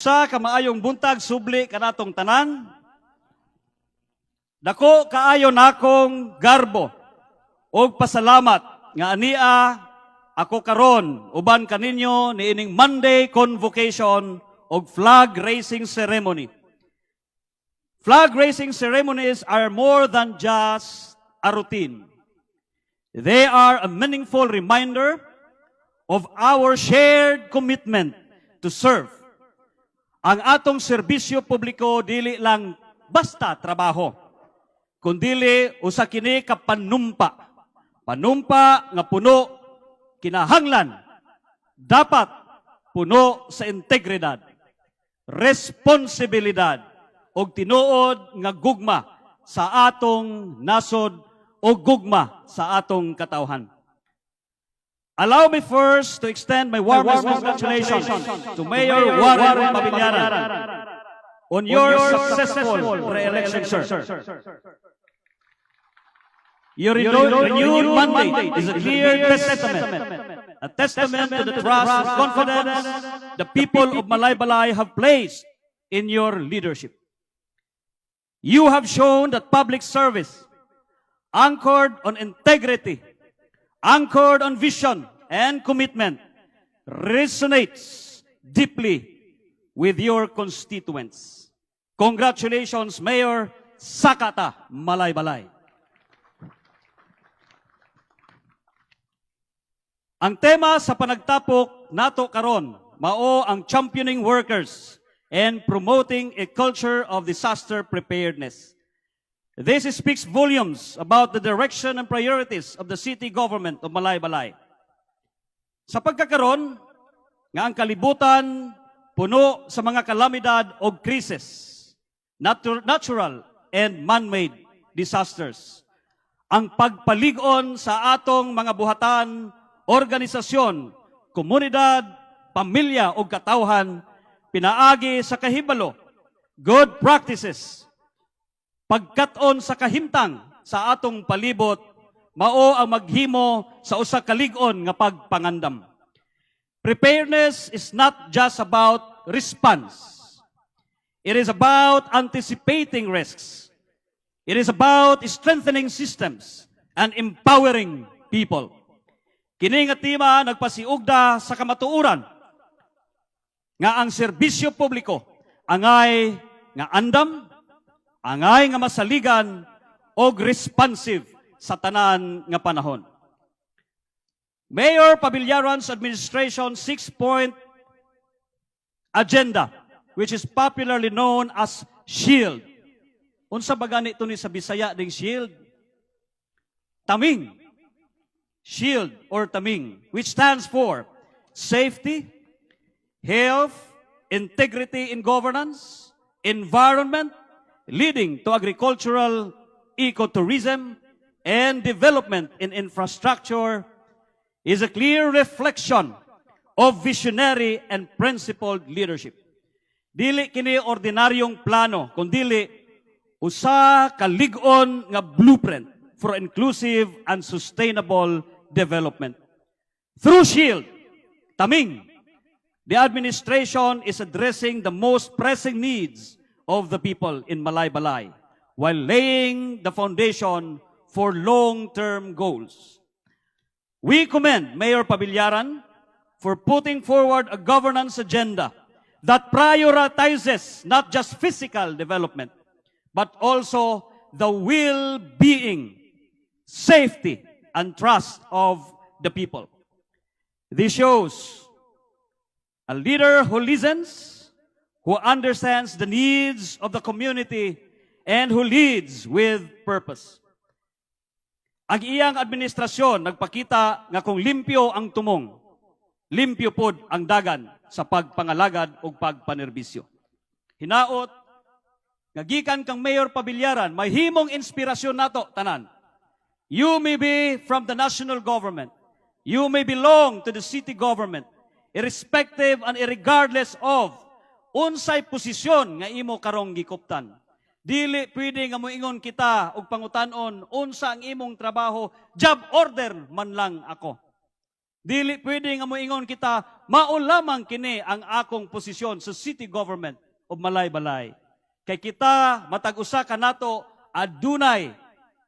Sa kamaayong buntag subli kanatong tanan. Dako kaayo nakong garbo og pasalamat nga ania ako karon uban kaninyo niining Monday convocation og flag raising ceremony. Flag raising ceremonies are more than just a routine. They are a meaningful reminder of our shared commitment to serve. Ang atong serbisyo publiko dili lang basta trabaho, kundili usa kini ka panumpa. Panumpa nga puno kinahanglan dapat puno sa integridad, responsibilidad og tinuod nga gugma sa atong nasod o gugma sa atong katawhan. Allow me first to extend my warmest congratulations to Mayor Warren Pabiñaran on your successful re-election, sir. Your renewed mandate is a clear testament, a testament to the trust and confidence the people of Malaybalay have placed in your leadership. You have shown that public service, anchored on integrity, anchored on vision and commitment, resonates deeply with your constituents. Congratulations, Mayor Sakata Malaybalay. Ang tema sa panagtapok nato karon mao ang championing workers and promoting a culture of disaster preparedness. This speaks volumes about the direction and priorities of the city government of Malaybalay. Sa pagkakaron nga ang kalibutan puno sa mga kalamidad o krisis, natu- natural and man-made disasters. Ang pagpaligon sa atong mga buhatan, organisasyon, komunidad, pamilya o katawhan pinaagi sa kahibalo, good practices, pagkaton sa kahimtang sa atong palibot mao ang maghimo sa usa ka lig-on nga pagpangandam. Preparedness is not just about response. It is about anticipating risks. It is about strengthening systems and empowering people. Kini nga tema nagpasiugda sa kamatuoran nga ang serbisyo publiko angay nga andam, angay nga masaligan og responsive sa tanan nga panahon. Mayor Pabillaran's administration six-point agenda, which is popularly known as SHIELD. Unsa ba ganito ni sa Bisaya ding SHIELD? Taming. SHIELD or Taming, which stands for Safety, Health, Integrity in Governance, Environment, leading to agricultural ecotourism, and development in infrastructure is a clear reflection of visionary and principled leadership. Dili kini ordinaryong plano, kundili usa ka lig-on nga blueprint for inclusive and sustainable development. Through SHIELD, Taming, the administration is addressing the most pressing needs of the people in Malaybalay while laying the foundation for long-term goals. We commend Mayor Pabillaran for putting forward a governance agenda that prioritizes not just physical development, but also the well-being, safety, and trust of the people. This shows a leader who listens, who understands the needs of the community, and who leads with purpose. Ang iyang administrasyon nagpakita nga kung limpyo ang tumong, limpyo pod ang dagan sa pagpangalagad o pagpanerbisyo. Hinaot, nga gikan kang Mayor Pabillaran, may himong inspirasyon nato tanan. You may be from the national government. You may belong to the city government, irrespective and irregardless of unsay posisyon nga imo karong gikuptan. Dili pwede nga moingon kita og pangutanon unsa ang imong trabaho, job order man lang ako. Dili pwede nga moingon kita, mao lamang kini ang akong posisyon sa city government of Malay-Balay. Kay kita matag usa ka adunay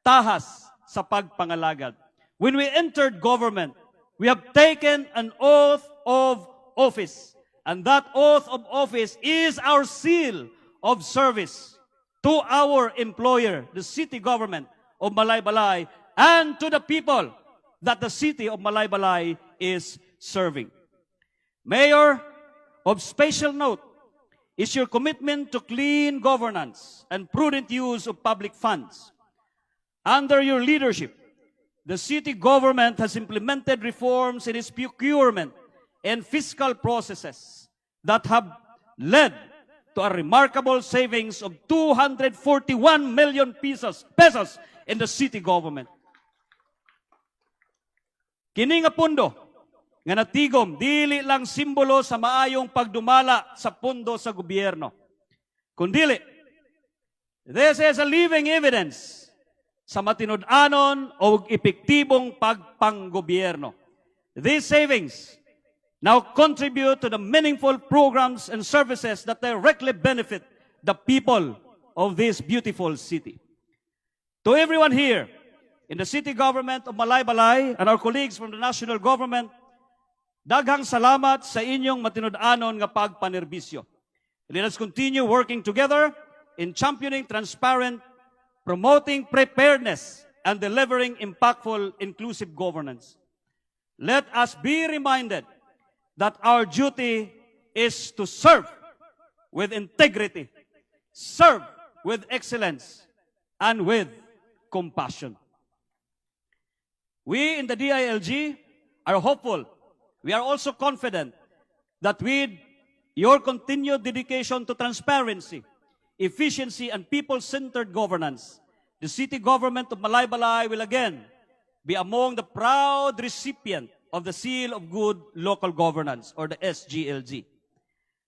tahas sa pagpangalagad. When we entered government, we have taken an oath of office. And that oath of office is our seal of service to our employer, the city government of Malay-Balay, and to the people that the city of Malay-Balay is serving. Mayor, of special note is your commitment to clean governance and prudent use of public funds. Under your leadership, the city government has implemented reforms in its procurement and fiscal processes that have led to a remarkable savings of 241 million pesos, pesos in the city government. Kini nga nga natigom dili lang simbolo sa maayong pagdumala sa pundo sa gobyerno. Kundili, this is a living evidence sa matinud-anon o epektibong pagpanggobyerno. These savings now contribute to the meaningful programs and services that directly benefit the people of this beautiful city. To everyone here in the city government of Malaybalay and our colleagues from the national government, daghang salamat sa inyong matinud-anon nga pagpanerbisyo. Let us continue working together in championing transparent, promoting preparedness, and delivering impactful, inclusive governance. Let us be reminded that our duty is to serve with integrity, serve with excellence, and with compassion. We in the DILG are hopeful. We are also confident that with your continued dedication to transparency, efficiency, and people-centered governance, the city government of Malaybalay will again be among the proud recipient of the Seal of Good Local Governance, or the SGLG.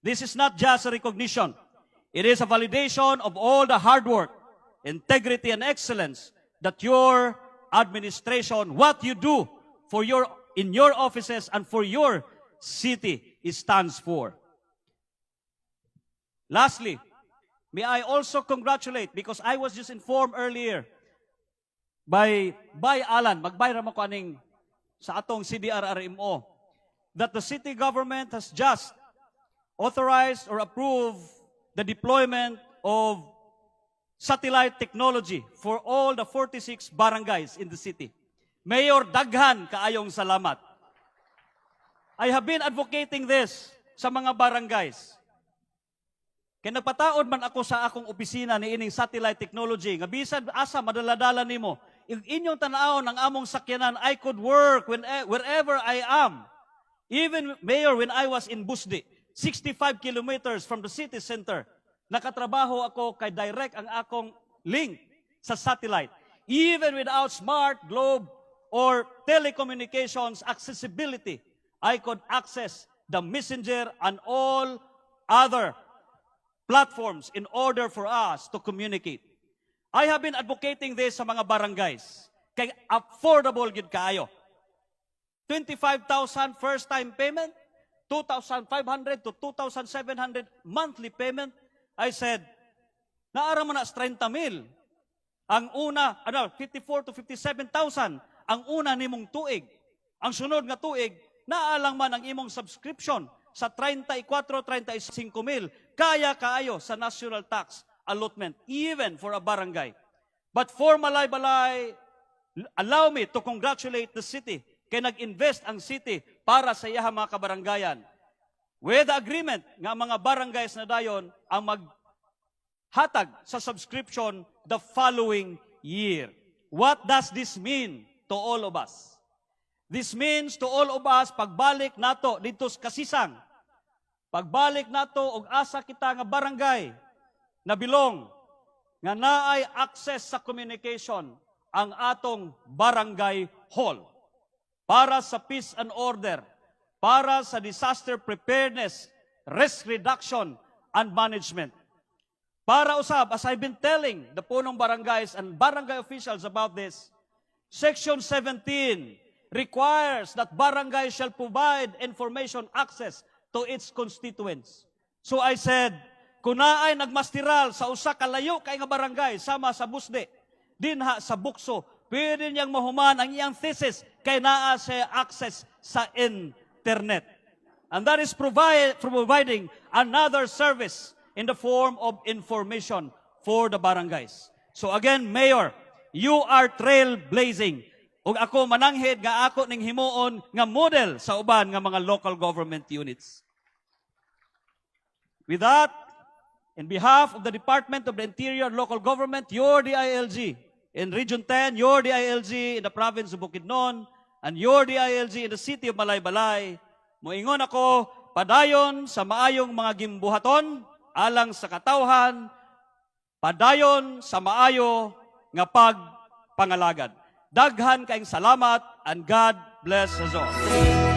This is not just a recognition. It is a validation of all the hard work, integrity, and excellence that your administration, what you do for your, in your offices and for your city, stands for. Lastly, may I also congratulate, because I was just informed earlier by, by Alan, magbayram ako aning sa atong CDRRMO, that the city government has just authorized or approved the deployment of satellite technology for all the 46 barangays in the city. Mayor Daghan, kaayong salamat. I have been advocating this sa mga barangays. Kaya nagpataod man ako sa akong opisina ni ining satellite technology, nga bisan asa madaladala nimo, inyong tanaw ng among sakyanan, I could work when, wherever I am. Even, Mayor, when I was in Busdi, 65 kilometers from the city center, nakatrabaho ako kay direct ang akong link sa satellite. Even without smart globe or telecommunications accessibility, I could access the messenger and all other platforms in order for us to communicate. I have been advocating this sa mga barangays. Kay affordable gid kaayo. 25,000 first time payment, 2,500 to 2,700 monthly payment. I said, naara mo na sa 30 mil. Ang una, ano, 54 to 57,000 ang una nimong tuig. Ang sunod nga tuig, naalang man ang imong subscription sa 34, 35 mil. Kaya kaayo sa national tax allotment, even for a barangay. But for Malay-Balay, allow me to congratulate the city kay nag-invest ang city para sa iya mga kabarangayan. With the agreement nga mga barangays na dayon ang maghatag sa subscription the following year. What does this mean to all of us? This means to all of us, pagbalik nato dito sa kasisang, pagbalik nato og asa kita nga barangay na bilong nga naay access sa communication ang atong barangay hall para sa peace and order, para sa disaster preparedness, risk reduction, and management. Para usab, as I've been telling the punong barangays and barangay officials about this, Section 17 requires that barangay shall provide information access to its constituents. So I said, kung naay nagmastiral sa usa ka layo kay nga barangay sama sa Busde, dinha sa Bukso, pwede niyang mahuman ang iyang thesis kay naa sa access sa internet. And that is provide, providing another service in the form of information for the barangays. So again, Mayor, you are trailblazing. Ug ako mananghid nga ako ning himuon nga model sa uban nga mga local government units. With that, in behalf of the Department of the Interior and Local Government, your DILG in Region 10, your DILG in the province of Bukidnon, and your DILG in the city of Malaybalay, moingon ako padayon sa maayong mga gimbuhaton alang sa katawhan, padayon sa maayo nga pagpangalagad. Daghan kaayong salamat and God bless us all.